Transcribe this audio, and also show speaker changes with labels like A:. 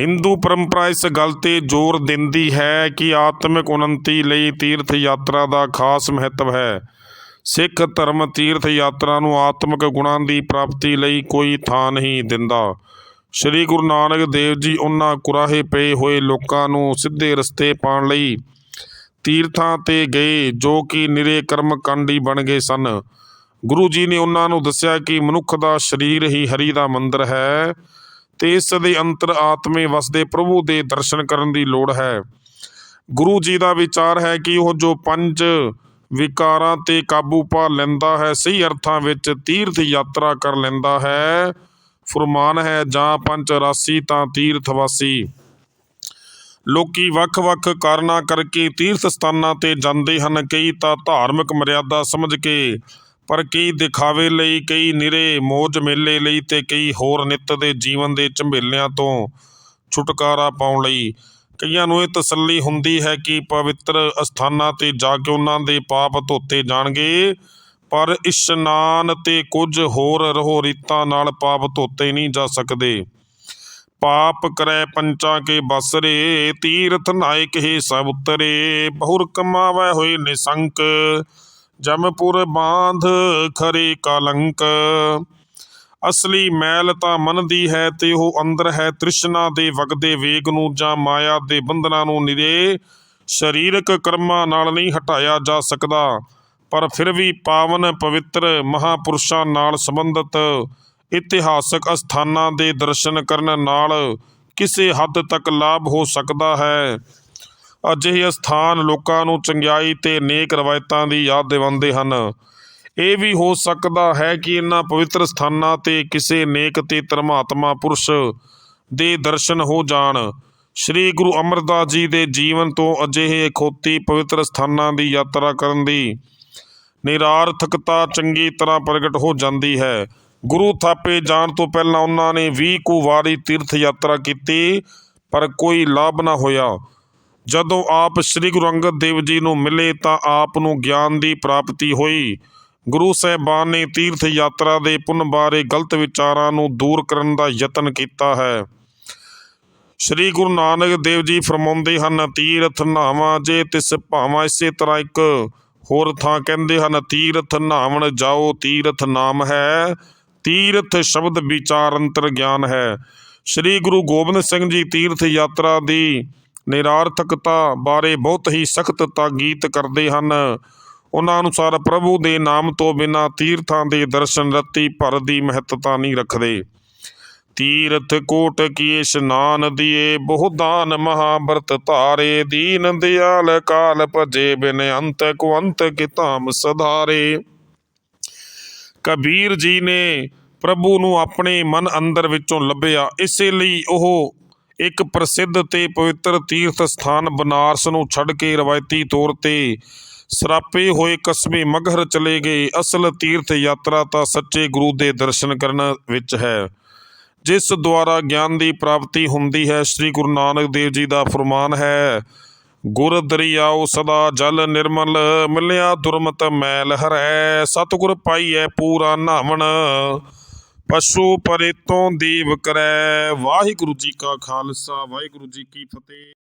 A: ਹਿੰਦੂ ਪਰੰਪਰਾ ਇਸ ਗੱਲ ਤੇ ਜ਼ੋਰ ਦਿੰਦੀ ਹੈ ਕਿ ਆਤਮਿਕ ਉન્નਤੀ ਲਈ ਤੀਰਥ ਯਾਤਰਾ ਦਾ ਖਾਸ ਮਹੱਤਵ ਹੈ। ਸਿੱਖ ਧਰਮ ਤੀਰਥ ਯਾਤਰਾ ਨੂੰ ਆਤਮਿਕ ਗੁਣਾਂ ਦੀ ਪ੍ਰਾਪਤੀ ਲਈ ਕੋਈ ਥਾਂ ਨਹੀਂ ਦਿੰਦਾ। ਸ੍ਰੀ ਗੁਰੂ ਨਾਨਕ ਦੇਵ ਜੀ ਉਹਨਾਂ ਕੁਰਾਹੇ ਪਏ ਹੋਏ ਲੋਕਾਂ ਨੂੰ ਸਿੱਧੇ ਰਸਤੇ ਪਾਉਣ ਲਈ ਤੀਰਥਾਂ ਤੇ ਗਏ ਜੋ ਕਿ ਨਿਰੇ ਕਰਮ ਕਾਂਡੀ ਬਣ ਗਏ ਸਨ। ਗੁਰੂ ਜੀ ਨੇ ਉਹਨਾਂ ਨੂੰ ਦੱਸਿਆ ਕਿ ਮਨੁੱਖ ਦਾ ਸਰੀਰ ਹੀ ਹਰੀ ਦਾ ਮੰਦਰ ਹੈ। ਤੇ ਇਸ ਦੇ ਅੰਤਰ ਆਤਮੇ ਵਸਦੇ ਪ੍ਰਭੂ ਦੇ ਦਰਸ਼ਨ ਕਰਨ ਦੀ ਲੋੜ ਹੈ। ਗੁਰੂ ਜੀ ਦਾ ਵਿਚਾਰ ਹੈ ਕਿ ਉਹ ਜੋ ਪੰਜ ਵਿਕਾਰਾਂ ਤੇ ਕਾਬੂ ਪਾ ਲੈਂਦਾ ਹੈ, ਸਹੀ ਅਰਥਾਂ ਵਿੱਚ ਤੀਰਥ ਯਾਤਰਾ ਕਰ ਲੈਂਦਾ ਹੈ, ਫਰਮਾਨ ਹੈ, ਜਾਂ ਪੰਜ ਰਾਸੀ ਤਾਂ ਤੀਰਥ ਵਾਸੀ ਲੋਕੀ ਵੱਖ-ਵੱਖ ਕਾਰਨਾਂ ਕਰਕੇ ਤੀਰਥ ਸਥਾਨਾਂ ਤੇ ਜਾਂਦੇ ਹਨ। ਕਈ ਤਾਂ ਧਾਰਮਿਕ ਮਰਿਆਦਾ ਸਮਝ ਕੇ ਪਰ ਕਈ ਦਿਖਾਵੇ ਲਈ ਕਈ ਨਿਰੇ ਮੋਜ ਮੇਲੇ ਲਈ ਤੇ ਕਈ ਹੋਰ ਨਿੱਤ ਦੇ ਜੀਵਨ ਦੇ ਝੰਬੇਲਿਆਂ ਤੋਂ ਛੁਟਕਾਰਾ ਪਾਉਣ ਲਈ। ਕਈਆਂ ਨੂੰ ਇਹ ਤਸੱਲੀ ਹੁੰਦੀ ਹੈ ਕਿ ਪਵਿੱਤਰ ਅਸਥਾਨਾਂ ਤੇ ਜਾ ਕੇ ਉਹਨਾਂ ਦੇ ਪਾਪ ਧੋਤੇ ਜਾਣਗੇ, ਪਰ ਇਸ਼ਨਾਨ ਤੇ ਕੁਝ ਹੋਰ ਰਹੋ ਰੀਤਾਂ ਨਾਲ ਪਾਪ ਧੋਤੇ ਨਹੀਂ ਜਾ ਸਕਦੇ। ਪਾਪ ਕਰੈ ਪੰਚਾਂ ਕੇ ਬਸਰੇ, ਤੀਰਥ ਨਾਇਕ ਹੀ ਸਭ ਉਤਰੇ, ਬਹੁਰ ਕਮਾਵੈ ਹੋਏ ਨਿਸੰਕ। ਜਮਪੁਰ ਬਾਂਧ ਖਰੇ ਕਲੰਕ। ਅਸਲੀ ਮੈਲ ਤਾਂ ਮਨ ਦੀ ਹੈ ਤੇ ਉਹ ਅੰਦਰ ਹੈ ਤ੍ਰਿਸ਼ਨਾ ਦੇ ਵਗਦੇ ਵੇਗ ਨੂੰ ਜਾਂ ਮਾਇਆ ਦੇ ਬੰਧਨਾਂ ਨੂੰ ਨਿਰੇ। ਸਰੀਰਕ ਕਰਮਾਂ ਨਾਲ ਨਹੀਂ ਹਟਾਇਆ ਜਾ ਸਕਦਾ, ਪਰ ਫਿਰ ਵੀ ਪਾਵਨ ਪਵਿੱਤਰ ਮਹਾਪੁਰਸ਼ਾਂ ਨਾਲ ਸੰਬੰਧਿਤ ਇਤਿਹਾਸਕ ਅਸਥਾਨਾਂ ਦੇ ਦਰਸ਼ਨ ਕਰਨ ਨਾਲ ਕਿਸੇ ਹੱਦ ਤੱਕ ਲਾਭ ਹੋ ਸਕਦਾ ਹੈ। ਅਜਿਹੇ ਅਸਥਾਨ ਲੋਕਾਂ ਨੂੰ ਚੰਗਿਆਈ ਤੇ ਨੇਕ ਰਵਾਇਤਾਂ ਦੀ ਯਾਦ ਦਿਵਾਉਂਦੇ ਹਨ। ਇਹ ਵੀ ਹੋ ਸਕਦਾ ਹੈ ਕਿ ਇਹਨਾਂ ਪਵਿੱਤਰ ਸਥਾਨਾਂ ਤੇ ਕਿਸੇ ਨੇਕ ਤੇ ਧਰਮਾਤਮਾ ਪੁਰਸ਼ ਦੇ ਦਰਸ਼ਨ ਹੋ ਜਾਣ। ਸ੍ਰੀ ਗੁਰੂ ਅਮਰਦਾਸ ਜੀ ਦੇ ਜੀਵਨ ਤੋਂ ਅਜਿਹੇ ਖੋਤੀ ਪਵਿੱਤਰ ਸਥਾਨਾਂ ਦੀ ਯਾਤਰਾ ਕਰਨ ਦੀ ਨਿਰਾਰਥਕਤਾ ਚੰਗੀ ਤਰ੍ਹਾਂ ਪ੍ਰਗਟ ਹੋ ਜਾਂਦੀ ਹੈ। ਗੁਰੂ ਥਾਪੇ ਜਾਣ ਤੋਂ ਪਹਿਲਾਂ ਉਹਨਾਂ ਨੇ 20 ਕੁ ਵਾਰੀ ਤੀਰਥ ਯਾਤਰਾ ਕੀਤੀ, ਪਰ ਕੋਈ ਲਾਭ ਨਾ ਹੋਇਆ। ਜਦੋਂ ਆਪ ਸ੍ਰੀ ਗੁਰੂ ਅੰਗਦ ਦੇਵ ਜੀ ਨੂੰ ਮਿਲੇ ਤਾਂ ਆਪ ਨੂੰ ਗਿਆਨ ਦੀ ਪ੍ਰਾਪਤੀ ਹੋਈ। ਗੁਰੂ ਸਾਹਿਬਾਨ ਨੇ ਤੀਰਥ ਯਾਤਰਾ ਦੇ ਪੁੰਨ ਬਾਰੇ ਗਲਤ ਵਿਚਾਰਾਂ ਨੂੰ ਦੂਰ ਕਰਨ ਦਾ ਯਤਨ ਕੀਤਾ ਹੈ। ਸ੍ਰੀ ਗੁਰੂ ਨਾਨਕ ਦੇਵ ਜੀ ਫਰਮਾਉਂਦੇ ਹਨ, ਤੀਰਥ ਨਾਵਾਂ ਜੇ ਤਿਸ ਭਾਵਾਂ ਇਸੇ ਤਰ੍ਹਾਂ ਇੱਕ ਹੋਰ ਥਾਂ ਕਹਿੰਦੇ ਹਨ, ਤੀਰਥ ਨਾਵਣ ਜਾਓ, ਤੀਰਥ ਨਾਮ ਹੈ, ਤੀਰਥ ਸ਼ਬਦ ਵਿਚਾਰ ਅੰਤਰ ਗਿਆਨ ਹੈ। ਸ੍ਰੀ ਗੁਰੂ ਗੋਬਿੰਦ ਸਿੰਘ ਜੀ ਤੀਰਥ ਯਾਤਰਾ ਦੀ ਨਿਰਾਰਥਕਤਾ ਬਾਰੇ ਬਹੁਤ ਹੀ ਸਖਤ ਤਾਕੀਦ ਕਰਦੇ ਹਨ। ਉਹਨਾਂ ਅਨੁਸਾਰ ਪ੍ਰਭੂ ਦੇ ਨਾਮ ਤੋਂ ਬਿਨਾਂ ਤੀਰਥਾਂ ਦੇ ਦਰਸ਼ਨ ਰਤੀ ਭਰ ਦੀ ਮਹੱਤਤਾ ਨਹੀਂ ਰੱਖਦੇ। ਤੀਰਥ ਕੋਟ ਕੀ ਇਸ਼ਨਾਨ ਦੀਏ ਬਹੁਦਾਨ ਮਹਾਬਰਤ ਧਾਰੇ, ਦੀਨ ਦਿਆਲ ਕਾਲ ਭਜੇ ਬਿਨ ਅੰਤ ਕੋ ਅੰਤ ਕੀ ਧਾਮ ਸਧਾਰੇ। ਕਬੀਰ ਜੀ ਨੇ ਪ੍ਰਭੂ ਨੂੰ ਆਪਣੇ ਮਨ ਅੰਦਰ ਵਿੱਚੋਂ ਲੱਭਿਆ, ਇਸੇ ਲਈ ਉਹ ਇੱਕ ਪ੍ਰਸਿੱਧ ਤੇ ਪਵਿੱਤਰ ਤੀਰਥ ਸਥਾਨ ਬਨਾਰਸ ਨੂੰ ਛੱਡ ਕੇ ਰਵਾਇਤੀ ਤੌਰ ਤੇ ਸਰਾਪੇ ਹੋਏ ਕਸਬੇ ਮਗਹਰ ਚਲੇ ਗਏ। ਅਸਲ ਤੀਰਥ ਯਾਤਰਾ ਤਾਂ ਸੱਚੇ ਗੁਰੂ ਦੇ ਦਰਸ਼ਨ ਕਰਨ ਵਿੱਚ ਹੈ, ਜਿਸ ਦੁਆਰਾ ਗਿਆਨ ਦੀ ਪ੍ਰਾਪਤੀ ਹੁੰਦੀ ਹੈ। ਸ੍ਰੀ ਗੁਰੂ ਨਾਨਕ ਦੇਵ ਜੀ ਦਾ ਫਰਮਾਨ ਹੈ, ਗੁਰ ਦਰਿਆਉ ਸਦਾ ਜਲ ਨਿਰਮਲ, ਮਿਲਿਆ ਦੁਰਮਤ ਮੈਲ ਹਰੈ, ਸਤਿਗੁਰ ਪਾਈਐ ਪੂਰਾ ਨਾਵਣ। ਪਸ਼ੂ ਪਰੇਤੋਂ ਦੀਵ ਕਰੈ। ਵਾਹਿਗੁਰੂ ਜੀ ਕਾ ਖਾਲਸਾ ਵਾਹਿਗੁਰੂ ਜੀ ਕੀ ਫਤਿਹ।